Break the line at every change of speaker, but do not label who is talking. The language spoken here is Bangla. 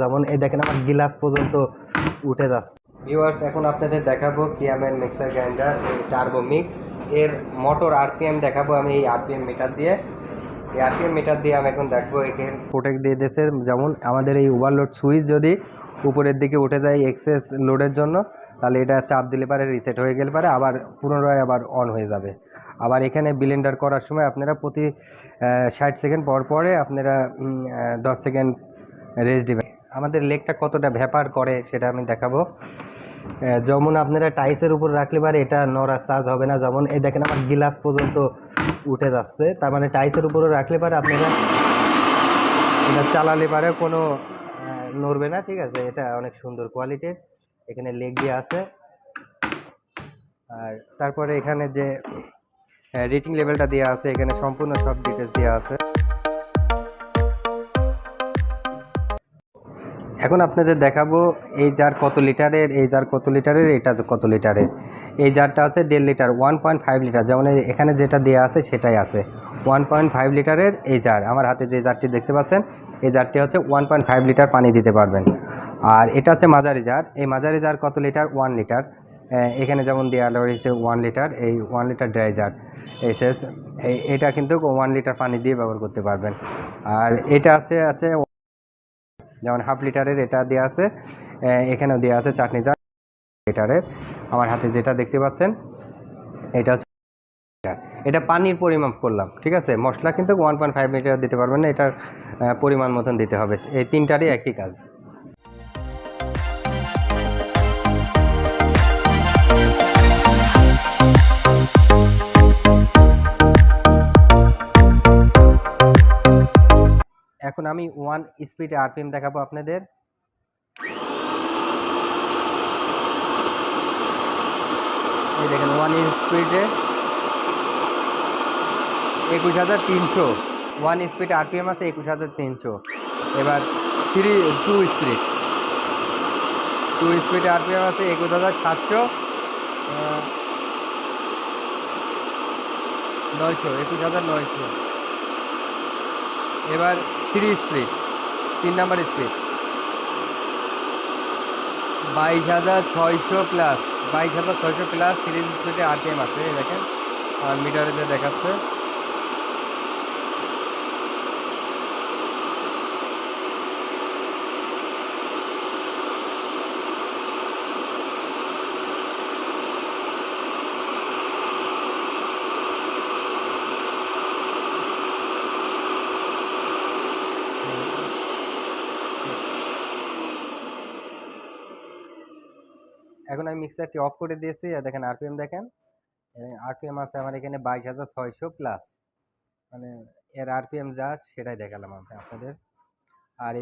যেমন এই দেখেন আমার গিলাস পর্যন্ত উঠে যাচ্ছে। ভিউয়ার্স এখন আপনাদের দেখাবো কিয়ামের মিক্সার গ্রাইন্ডার এই টার্বো মিক্স এর মোটর আরপিএম দেখাবো আমি এই আরপিএম মিটার দিয়ে। এই আরপিএম মিটার দিয়ে আমি এখন দেখব এখানে প্রোটেক্ট দিয়ে দিয়েছে। যেমন আমাদের এই ওভারলোড সুইচ যদি উপরের দিকে উঠে যায় এক্সেস লোডের জন্য তাহলে এটা চাপ দিলে পারে রিসেট হয়ে গেলে পারে, আবার পুনরায় আবার অন হয়ে যাবে। আবার এখানে ব্লেন্ডার করার সময় আপনারা প্রতি ষাট সেকেন্ড পর পরে আপনারা দশ সেকেন্ড রেস্ট দেবেন। আমাদের লেগটা কতটা ভ্যাপার করে সেটা আমি দেখাবো। যেমন আপনারা টাইসের উপর রাখলে পারে এটা নড়া চার্জ হবে না। যেমন এই দেখেন আমার গিলাস পর্যন্ত উঠে যাচ্ছে। তার মানে টাইসের উপরে রাখলে পারে আপনারা এটা চালালে পারে কোনো নড়বে না। ঠিক আছে, এটা অনেক সুন্দর কোয়ালিটির এখানে লেগ দিয়ে আছে। আর তারপরে এখানে যে রেটিং লেভেলটা দেওয়া আছে, এখানে সম্পূর্ণ সব ডিটেলস দেওয়া আছে। এখন আপনাদের দেখাবো, এই জার কত লিটারের, এই জার কত লিটারের, এটা কত লিটারের। এই জারটা আছে দেড় litre one point five litre, যেমন এখানে যেটা দেওয়া আছে সেটাই আছে। ওয়ান পয়েন্ট ফাইভ লিটারের এই জার আমার হাতে যে জারটি দেখতে পাচ্ছেন, এই জারটি হচ্ছে ওয়ান পয়েন্ট ফাইভ লিটার পানি দিতে পারবেন। আর এটা হচ্ছে মাঝারি জার এই মাঝারি জার কত লিটার? One litre. এখানে যেমন দেওয়া রয়েছে ওয়ান লিটার, এই one litre dry jar SS এটা কিন্তু ওয়ান লিটার পানি দিয়ে ব্যবহার করতে পারবেন। আর এটা আছে আছে যেমন হাফ লিটারের এটা দেওয়া আছে। এখানেও দেওয়া আছে চাটনি জার লিটারের। আমার হাতে যেটা দেখতে পাচ্ছেন, এটা হচ্ছে এটা পানির পরিমাপ করলাম, ঠিক আছে? মশলা কিন্তু ওয়ান পয়েন্ট ফাইভ লিটার দিতে পারবেন না, এটার পরিমাণ মতন দিতে হবে। এই তিনটারই একই কাজ। এখন আমি ওয়ান স্পিডে আরপিএম দেখাবো আপনাদের। দেখেন ওয়ান স্পিডে একুশ হাজার তিনশো। ওয়ান স্পিড আরপিএম আছে একুশ হাজার তিনশো। এবার থ্রি টু স্পিড টু স্পিডে আরপিএম আছে একুশ হাজার সাতশো। নয়শো, একুশ হাজার নয়শো। এবার থ্রি স্প্লিট তিন নাম্বার স্প্লিট বাইশ হাজার ছয়শো প্লাস বাইশ হাজার ছয়শো প্লাস থ্রি স্পিডে এম আছে দেখেন। আর মিটারে দেখাচ্ছে। এখন আমি মিক্সারটি অফ করে দিয়েছি। আর দেখেন আরপিএম দেখেন। আরপিএম আছে আমার এখানে বাইশ হাজার ছয়শো প্লাস মানে এর আরপিএম যা সেটাই দেখালাম আপনাদের। আর